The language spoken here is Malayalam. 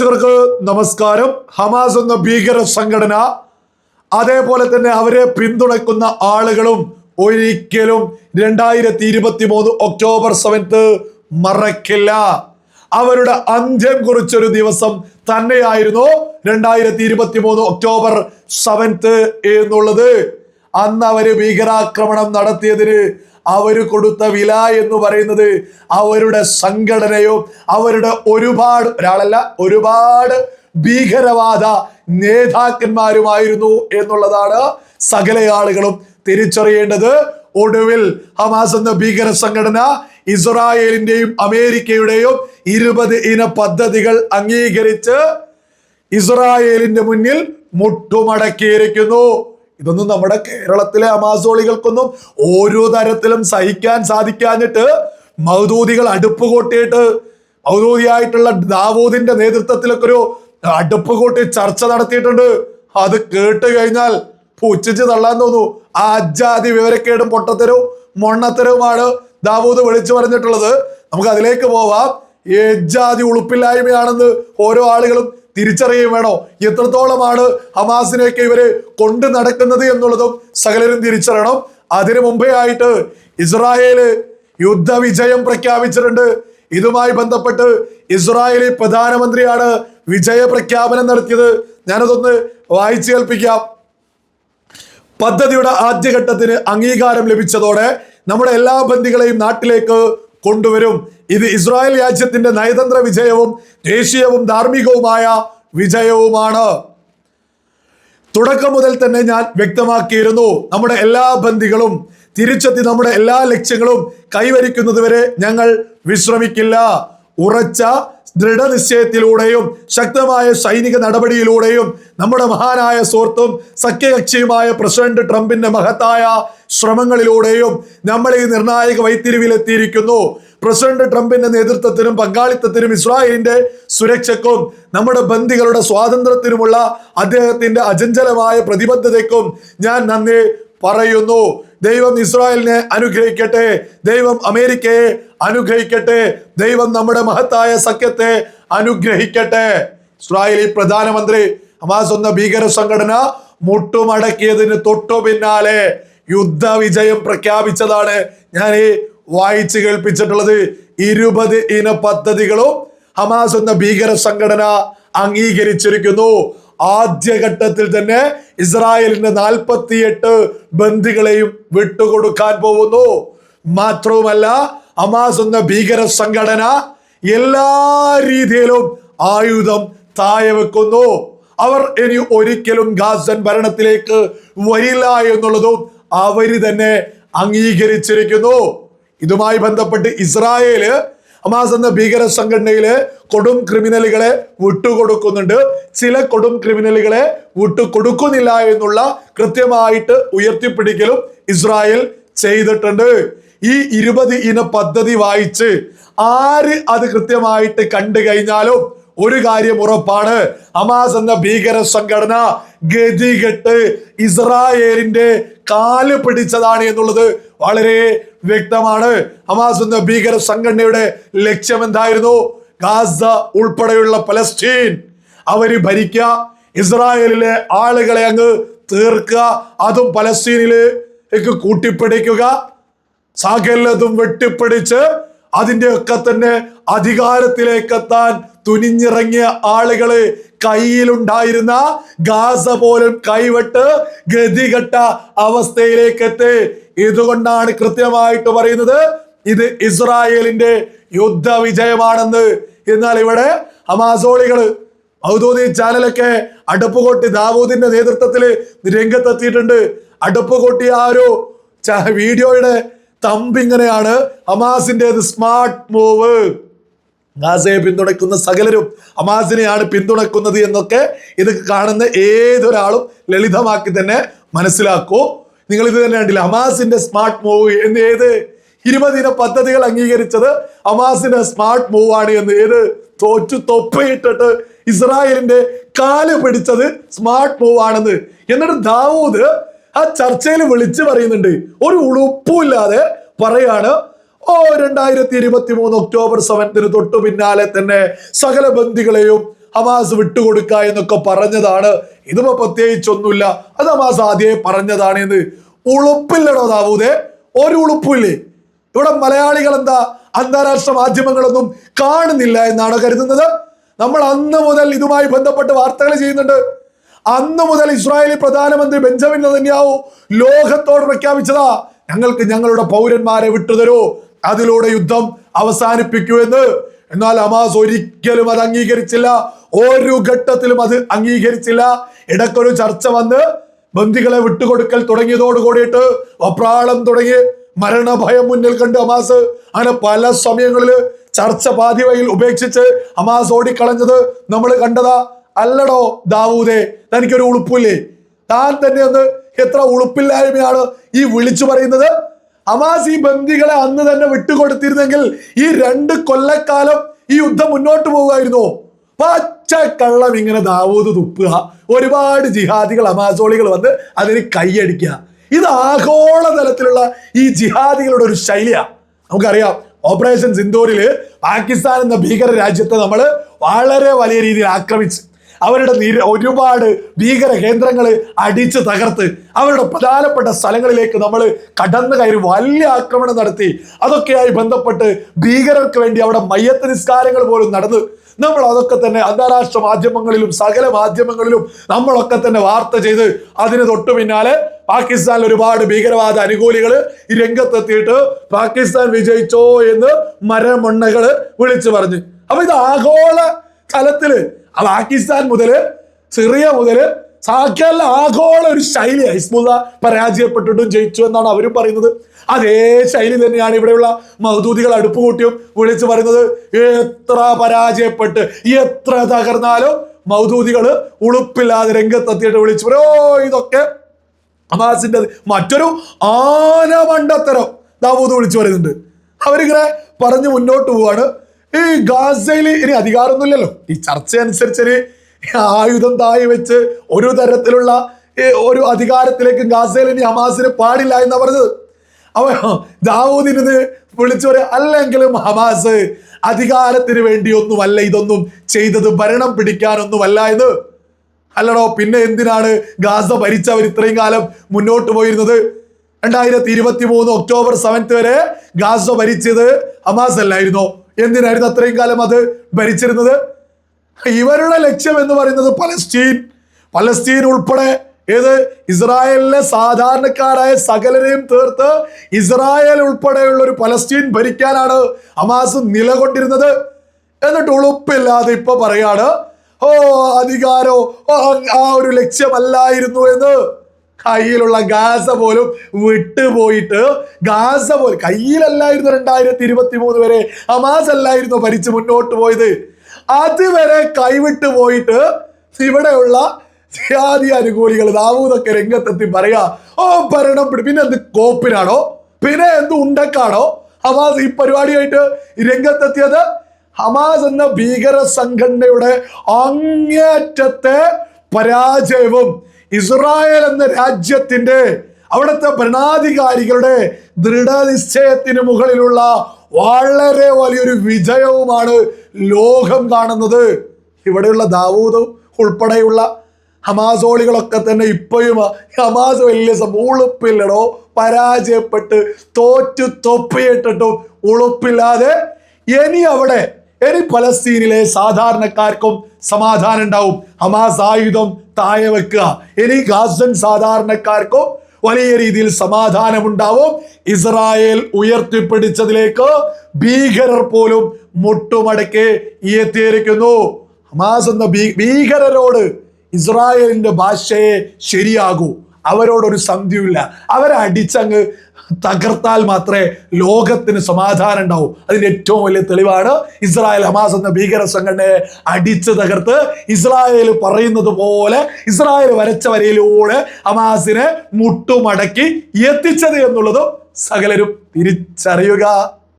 പ്രേക്ഷകർക്ക് നമസ്കാരം. ഹമാസ് എന്ന ഭീകര സംഘടന അതേപോലെ തന്നെ അവരെ പിന്തുണയ്ക്കുന്ന ആളുകളും ഒരിക്കലും രണ്ടായിരത്തി ഇരുപത്തി മൂന്ന് ഒക്ടോബർ സെവൻത്ത് മറക്കില്ല. അവരുടെ അന്ത്യം കുറിച്ചൊരു ദിവസം തന്നെയായിരുന്നു രണ്ടായിരത്തി ഇരുപത്തി മൂന്ന് ഒക്ടോബർ സെവൻത്ത് എന്നുള്ളത്. അന്ന് അവർ ഭീകരാക്രമണം നടത്തിയതിന് അവർ കൊടുത്ത വില എന്ന് പറയുന്നത് അവരുടെ സംഘടനയോ അവരുടെ ഒരുപാട് ഒരാളല്ല ഒരുപാട് ഭീകരവാദ നേതാക്കന്മാരുമായിരുന്നു എന്നുള്ളതാണ് സകല ആളുകളും തിരിച്ചറിയേണ്ടത്. ഒടുവിൽ ഹമാസ് എന്ന ഭീകര സംഘടന ഇസ്രായേലിന്റെയും അമേരിക്കയുടെയും ഇരുപത് ഇന പദ്ധതികൾ അംഗീകരിച്ച് ഇസ്രായേലിന്റെ മുന്നിൽ മുട്ടുമടക്കിയിരിക്കുന്നു. ഇതൊന്നും നമ്മുടെ കേരളത്തിലെ അമാസോളികൾക്കൊന്നും ഓരോ തരത്തിലും സഹിക്കാൻ സാധിക്കാഞ്ഞിട്ട് മൗദൂദികൾ അടുപ്പ് കൂട്ടിയിട്ട് മൗദൂദിയായിട്ടുള്ള ദാവൂദിന്റെ നേതൃത്വത്തിലൊക്കെ ഒരു അടുപ്പ് കൂട്ടി ചർച്ച നടത്തിയിട്ടുണ്ട്. അത് കേട്ട് കഴിഞ്ഞാൽ പുച്ഛിച്ച് തള്ളാൻ തോന്നു. ആ അജാതി വിവരക്കേടും പൊട്ടത്തരവും മൊണ്ണത്തരവുമാണ് ദാവൂദ് വിളിച്ചു പറഞ്ഞിട്ടുള്ളത്. നമുക്ക് അതിലേക്ക് പോവാം. ഏജാതി ഉളുപ്പില്ലായ്മയാണെന്ന് ഓരോ ആളുകളും തിരിച്ചറിയുകയും വേണോ എത്രത്തോളമാണ് ഹമാസിനെയൊക്കെ ഇവർ കൊണ്ടു നടക്കുന്നത് എന്നുള്ളതും സകലരും തിരിച്ചറിയണം. അതിനു മുമ്പേ ആയിട്ട് ഇസ്രായേൽ യുദ്ധവിജയം പ്രഖ്യാപിച്ചിട്ടുണ്ട്. ഇതുമായി ബന്ധപ്പെട്ട് ഇസ്രായേലി പ്രധാനമന്ത്രിയാണ് വിജയ പ്രഖ്യാപനം നടത്തിയത്. ഞാനതൊന്ന് വായിച്ചു കേൾപ്പിക്കാം പദ്ധതിയുടെ ആദ്യഘട്ടത്തിന് അംഗീകാരം ലഭിച്ചതോടെ നമ്മുടെ എല്ലാ ബന്ധികളെയും നാട്ടിലേക്ക് കൊണ്ടുവരും. ഇത് ഇസ്രായേൽ രാജ്യത്തിന്റെ നയതന്ത്ര വിജയവും ദേശീയവും ധാർമ്മികവുമായ വിജയവുമാണ്. തുടക്കം മുതൽ തന്നെ ഞാൻ വ്യക്തമാക്കിയിരുന്നു. നമ്മുടെ എല്ലാ ബന്ധികളും തിരിച്ചെത്തി നമ്മുടെ എല്ലാ ലക്ഷ്യങ്ങളും കൈവരിക്കുന്നതുവരെ ഞങ്ങൾ വിശ്രമിക്കില്ല. ഉറച്ച ദൃഢനിശ്ചയത്തിലൂടെയും ശക്തമായ സൈനിക നടപടിയിലൂടെയും നമ്മുടെ മഹാനായ സുഹൃത്തും സഖ്യകക്ഷിയുമായ പ്രസിഡന്റ് ട്രംപിന്റെ മഹത്തായ ശ്രമങ്ങളിലൂടെയും നമ്മൾ ഈ നിർണായക വൈത്തിരിവിലെത്തിയിരിക്കുന്നു പ്രസിഡന്റ് ട്രംപിന്റെ നേതൃത്വത്തിനും പങ്കാളിത്തത്തിനും ഇസ്രായേലിന്റെ സുരക്ഷയ്ക്കും നമ്മുടെ ബന്ധികളുടെ സ്വാതന്ത്ര്യത്തിനുമുള്ള അദ്ദേഹത്തിന്റെ അചഞ്ചലമായ പ്രതിബദ്ധതയ്ക്കും ഞാൻ നന്ദി പറയുന്നു. ദൈവം ഇസ്രായേലിനെ അനുഗ്രഹിക്കട്ടെ. ദൈവം അമേരിക്കയെ അനുഗ്രഹിക്കട്ടെ. ദൈവം നമ്മുടെ മഹത്തായ സഖ്യത്തെ അനുഗ്രഹിക്കട്ടെ. ഇസ്രായേലി പ്രധാനമന്ത്രി ഹമാസ് എന്ന ഭീകര സംഘടന മുട്ടുമടക്കിയതിന് തൊട്ടു പിന്നാലെ യുദ്ധവിജയം പ്രഖ്യാപിച്ചതാണ്. ഞാൻ ഈ വായിച്ചു കേൾപ്പിച്ചിട്ടുള്ളത് ഇരുപത് ഇന പദ്ധതികളും ഹമാസ് എന്ന ഭീകര സംഘടന അംഗീകരിച്ചിരിക്കുന്നു. ആദ്യഘട്ടത്തിൽ തന്നെ ഇസ്രായേലിന്റെ നാൽപ്പത്തിയെട്ട് ബന്ധികളെയും വിട്ടുകൊടുക്കാൻ പോകുന്നു. മാത്രവുമല്ല ഹമാസ് എന്ന ഭീകര സംഘടന എല്ലാ രീതിയിലും ആയുധം താഴെ വെക്കുന്നു. അവർ ഇനി ഒരിക്കലും ഗാസൻ ഭരണത്തിലേക്ക് വരില്ല എന്നുള്ളതും അവർ തന്നെ അംഗീകരിച്ചിരിക്കുന്നു. ഇതുമായി ബന്ധപ്പെട്ട് ഇസ്രായേൽ ഹമാസ് എന്ന ഭീകര സംഘടനയിലെ കൊടും ക്രിമിനലുകളെ വിട്ടുകൊടുക്കുന്നുണ്ട്. ചില കൊടും ക്രിമിനലുകളെ വിട്ടുകൊടുക്കുന്നില്ല എന്നുള്ള കൃത്യമായിട്ട് ഉയർത്തിപ്പിടിക്കലും ഇസ്രായേൽ ചെയ്തിട്ടുണ്ട്. ഈ ഇരുപത് ഇന പദ്ധതി വായിച്ച് ആര് അത് കൃത്യമായിട്ട് കണ്ടു കഴിഞ്ഞാലും ഒരു കാര്യം ഉറപ്പാണ്. അമാസ് എന്ന ഭീകര സംഘടന ഗതികെട്ട് ഇസ്രായേലിന്റെ കാൽ പിടിച്ചതാണ് എന്നുള്ളത് വളരെ വ്യക്തമാണ്. അമാസ് എന്ന ഭീകര സംഘടനയുടെ ലക്ഷ്യം എന്തായിരുന്നു? ഗാസ ഉൾപ്പെടെയുള്ള പലസ്തീൻ. അവർ ഭരിക്കുക ഇസ്രായേലിലെ ആളുകളെ അങ്ങ് തീർക്കുക അതും പലസ്തീനിലേക്ക് കൂട്ടിപ്പിടിക്കുക. സകലതും വെട്ടിപ്പിടിച്ച് അതിന്റെയൊക്കെ തന്നെ അധികാരത്തിലേക്കെത്താൻ തുനിഞ്ഞിറങ്ങിയ ആളുകൾ കയ്യിലുണ്ടായിരുന്ന ഗാസ പോലും കൈവിട്ട് ഗതികെട്ട അവസ്ഥയിലേക്ക് എത്തി ഇതുകൊണ്ടാണ് കൃത്യമായിട്ട് പറയുന്നത് ഇത് ഇസ്രായേലിന്റെ യുദ്ധ വിജയമാണെന്ന് എന്നാൽ ഇവിടെ ഹമാസോളികൾ ഔദ്യോഗിക ചാനലൊക്കെ അടുപ്പ് കൊട്ടി ദാവൂദിന്റെ നേതൃത്വത്തിൽ രംഗത്തെത്തിയിട്ടുണ്ട്. അടുപ്പ് കൊട്ടി ആ ഒരു വീഡിയോയുടെ തമ്പ് ഇങ്ങനെയാണ് ഹമാസിന്റെ സ്മാർട്ട് മൂവ്. ഗാസയെ പിന്തുണയ്ക്കുന്ന സകലരും ഹമാസിനെയാണ് പിന്തുണയ്ക്കുന്നത് എന്നൊക്കെ ഇത് കാണുന്ന ഏതൊരാളും ലളിതമാക്കി തന്നെ മനസ്സിലാക്കൂ. നിങ്ങൾ ഇത് തന്നെ കണ്ടില്ല? ഹമാസിന്റെ സ്മാർട്ട് മൂവ് എന്ന് ഏത്? ഇരുപതിന പദ്ധതികൾ അംഗീകരിച്ചത് ഹമാസിന്റെ സ്മാർട്ട് മൂവ് ആണ് എന്ന് ഏത്? തോറ്റു തൊപ്പയിട്ടിട്ട് ഇസ്രായേലിന്റെ കാൽ പിടിച്ചത് സ്മാർട്ട് മൂവ് ആണെന്ന് എന്നിട്ട് ദാവൂദ് ആ ചർച്ചയിൽ വിളിച്ചു പറയുന്നുണ്ട്. ഒരു ഉളുപ്പുമില്ലാതെ പറയാണ് ഓ രണ്ടായിരത്തി ഇരുപത്തി മൂന്ന് ഒക്ടോബർ സെവൻത്തിന് തൊട്ടു പിന്നാലെ തന്നെ സകല ബന്ദികളെയും ഹമാസ് വിട്ടുകൊടുക്ക എന്നൊക്കെ പറഞ്ഞതാണ്. ഇതിപ്പോ പ്രത്യേകിച്ചൊന്നുമില്ല. അത് ഹമാസ് ആദ്യമേ പറഞ്ഞതാണ് എന്ന് ഉളുപ്പില്ലടോ ദാവൂദേ. ഒരു ഉളുപ്പില്ലേ ഇവിടെ മലയാളികൾ എന്താ അന്താരാഷ്ട്ര മാധ്യമങ്ങളൊന്നും കാണുന്നില്ല എന്നാണ് കരുതുന്നത്? നമ്മൾ അന്ന് മുതൽ ഇതുമായി ബന്ധപ്പെട്ട് വാർത്തകൾ ചെയ്യുന്നുണ്ട്. അന്ന് മുതൽ ഇസ്രായേലി പ്രധാനമന്ത്രി ബെഞ്ചമിൻ നെതന്യാഹു ലോകത്തോട് പ്രഖ്യാപിച്ചതാ ഞങ്ങൾക്ക് ഞങ്ങളുടെ പൗരന്മാരെ വിട്ടുതരൂ അതിലൂടെ യുദ്ധം അവസാനിപ്പിക്കൂ എന്ന്. എന്നാൽ അമാസ് ഒരിക്കലും അത് അംഗീകരിച്ചില്ല ഒരു ഘട്ടത്തിലും അത് അംഗീകരിച്ചില്ല. ഇടയ്ക്കൊരു ചർച്ച വന്ന് ബന്ദികളെ വിട്ടുകൊടുക്കൽ തുടങ്ങിയതോട് കൂടിയിട്ട് വപ്രാളം തുടങ്ങി. മരണഭയം മുന്നിൽ കണ്ട് അമാസ് അങ്ങനെ പല സമയങ്ങളിൽ ചർച്ച പാതിവയിൽ ഉപേക്ഷിച്ച് ഹമാസ് ഓടിക്കളഞ്ഞത് നമ്മൾ കണ്ടതാ. അല്ലടോ ദാവൂദേ തനിക്കൊരു ഉളുപ്പില്ലേ? താൻ തന്നെ ഒന്ന് എത്ര ഉളുപ്പില്ലായ്മയാണ് ഈ വിളിച്ചു പറയുന്നത്. അമാസ് ഈ ബന്ദികളെ അന്ന് തന്നെ വിട്ടുകൊടുത്തിരുന്നെങ്കിൽ ഈ രണ്ട് കൊല്ലക്കാലം ഈ യുദ്ധം മുന്നോട്ട് പോകുമായിരുന്നോ? പച്ച കള്ളം ഇങ്ങനെ ദാവൂദ് തുപ്പുക. ഒരുപാട് ജിഹാദികൾ അമാസോളികൾ വന്ന് അതിന് കൈയടിക്കുക. ഇത് ആഗോളതലത്തിലുള്ള ഈ ജിഹാദികളുടെ ഒരു ശൈലിയാണ് നമുക്കറിയാം ഓപ്പറേഷൻ സിന്ദൂരിൽ പാകിസ്ഥാൻ എന്ന ഭീകര രാജ്യത്തെ നമ്മൾ വളരെ വലിയ രീതിയിൽ ആക്രമിച്ച്. അവരുടെ ഒരുപാട് ഭീകര കേന്ദ്രങ്ങൾ അടിച്ച് തകർത്ത് അവരുടെ പ്രധാനപ്പെട്ട സ്ഥലങ്ങളിലേക്ക് നമ്മൾ കടന്നു കയറി വലിയ ആക്രമണം നടത്തി. അതൊക്കെയായി ബന്ധപ്പെട്ട് ഭീകരർക്ക് വേണ്ടി അവിടെ മയ്യത്ത് നിസ്കാരങ്ങൾ പോലും നടന്ന് നമ്മൾ അതൊക്കെ തന്നെ അന്താരാഷ്ട്ര മാധ്യമങ്ങളിലും സകല മാധ്യമങ്ങളിലും നമ്മളൊക്കെ തന്നെ വാർത്ത ചെയ്ത് അതിന് തൊട്ടു പിന്നാലെ പാകിസ്ഥാനിൽ ഒരുപാട് ഭീകരവാദ അനുകൂലികൾ ഈ രംഗത്തെത്തിയിട്ട് പാകിസ്ഥാൻ വിജയിച്ചോ എന്ന് മരമണ്ണകൾ വിളിച്ചു പറഞ്ഞു. അപ്പൊ ഇത് ആഗോള തലത്തിൽ പാകിസ്ഥാൻ മുതൽ സിറിയ മുതൽ സാഖ്യല്ല ആഗോള ഒരു ശൈലി ഹിസ്മുല്ല പരാജയപ്പെട്ടിട്ടും ജയിച്ചു എന്നാണ് അവരും പറയുന്നത്. അതേ ശൈലി തന്നെയാണ് ഇവിടെയുള്ള മഹദൂദികൾ അടുപ്പ് കൂട്ടിയും വിളിച്ചു പറയുന്നത് എത്ര പരാജയപ്പെട്ട് എത്ര തകർന്നാലും മൗദൂദികൾ ഉളുപ്പില്ലാതെ രംഗത്തെത്തിയിട്ട് വിളിച്ചു പറയോ ഇതൊക്കെ അമാസിന്റെ മറ്റൊരു ആന മണ്ടത്തരം ദാവൂദ് വിളിച്ചു പറയുന്നുണ്ട്. അവരിങ്ങനെ പറഞ്ഞ് മുന്നോട്ട് പോവാണ്. ഈ ഗാസയിൽ ഇനി അധികാരമൊന്നുമില്ലല്ലോ. ഈ ചർച്ച അനുസരിച്ച് ആയുധം തായി വെച്ച് ഒരു തരത്തിലുള്ള ഒരു അധികാരത്തിലേക്ക് ഗാസയിൽ ഇനി ഹമാസിന് പാടില്ല എന്നാ പറഞ്ഞത്. അവ ദാവൂദിന് വിളിച്ചു പറയാ അല്ലെങ്കിലും ഹമാസ് അധികാരത്തിന് വേണ്ടി ഒന്നുമല്ല ഇതൊന്നും ചെയ്തത് ഭരണം പിടിക്കാനൊന്നുമല്ല ഇത് അല്ലടോ പിന്നെ എന്തിനാണ് ഗാസ ഭരിച്ചവർ ഇത്രയും കാലം മുന്നോട്ട് പോയിരുന്നത്? രണ്ടായിരത്തി ഇരുപത്തി മൂന്ന് ഒക്ടോബർ സെവൻത്ത് വരെ ഗാസ ഭരിച്ചത് ഹമാസ് അല്ലായിരുന്നോ? എന്തിനായിരുന്നു അത്രയും കാലം അത് ഭരിച്ചിരുന്നത്? ഇവരുടെ ലക്ഷ്യം എന്ന് പറയുന്നത് പലസ്തീൻ. പലസ്തീൻ ഉൾപ്പെടെ ഏത്? ഇസ്രായേലിലെ സാധാരണക്കാരായ സകലരെയും തീർത്ത് ഇസ്രായേൽ ഉൾപ്പെടെയുള്ള ഒരു പലസ്തീൻ ഭരിക്കാനാണ് അമാസ് നിലകൊണ്ടിരുന്നത്. എന്നിട്ട് ഉളുപ്പില്ലാതെ ഇപ്പൊ പറയാണ് ഓ അധികാരോ ആ ഒരു ലക്ഷ്യമല്ലായിരുന്നു എന്ന്. കയ്യിലുള്ള ഗാസ പോലും വിട്ടുപോയിട്ട് ഗാസ പോലും കയ്യിലല്ലായിരുന്നു രണ്ടായിരത്തി ഇരുപത്തി മൂന്ന് വരെ ഹമാസ് അല്ലായിരുന്നു ഭരിച്ച് മുന്നോട്ട് പോയത്. അതുവരെ കൈവിട്ട് പോയിട്ട് ഇവിടെയുള്ള ജാതി അനുകൂലികൾ ദാവൂദൊക്കെ രംഗത്തെത്തി പറയാ ഓ ഭരണം പിന്നെ എന്ത് കോപ്പിനാണോ? പിന്നെ എന്ത് ഉണ്ടക്കാണോ? ഹമാസ് ഈ പരിപാടിയായിട്ട് രംഗത്തെത്തിയത്? ഹമാസ് എന്ന ഭീകര സംഘടനയുടെ അങ്ങേറ്റത്തെ പരാജയവും ഇസ്രായേൽ എന്ന രാജ്യത്തിന്റെ അവിടുത്തെ ഭരണാധികാരികളുടെ ദൃഢനിശ്ചയത്തിന് മുകളിലുള്ള വളരെ വലിയൊരു വിജയവുമാണ് ലോകം കാണുന്നത്. ഇവിടെയുള്ള ദാവൂദും ഉൾപ്പെടെയുള്ള ഹമാസോളികളൊക്കെ തന്നെ ഇപ്പോഴും ഹമാസ് വലിയ ഉളുപ്പില്ലടോ പരാജയപ്പെട്ട് തോറ്റു തൊപ്പിയിട്ടിട്ടും ഉളുപ്പില്ലാതെ ഇനി അവിടെ ഇനി പലസ്തീനിലെ സാധാരണക്കാർക്കും സമാധാനം ഉണ്ടാവും. ഹമാസ് ആയുധം താഴെ വെക്കുക. ഇനി ഗാസൻ സാധാരണക്കാർക്കും വലിയ രീതിയിൽ സമാധാനം ഉണ്ടാവും. ഇസ്രായേൽ ഉയർത്തിപ്പിടിച്ചതിലേക്ക് ഭീകരർ പോലും മുട്ടുമടക്കി എത്തിയിരിക്കുന്നു. ഹമാസ് എന്ന ഭീകരരോട് ഇസ്രായേലിന്റെ ഭാഷയെ ശരിയാകൂ. അവരോടൊരു സന്ധിയില്ല അവരെ അടിച്ചങ്ങ് തകർത്താൽ മാത്രമേ ലോകത്തിന് സമാധാനം ഉണ്ടാവൂ. അതിന്റെ ഏറ്റവും വലിയ തെളിവാണ് ഇസ്രായേൽ ഹമാസ് എന്ന ഭീകര സംഘടനയെ അടിച്ച് തകർത്ത് ഇസ്രായേൽ പറയുന്നത് പോലെ ഇസ്രായേൽ വരച്ച വരയിലൂടെ ഹമാസിനെ മുട്ടുമടക്കി എത്തിച്ചത് എന്നുള്ളതും സകലരും തിരിച്ചറിയുക.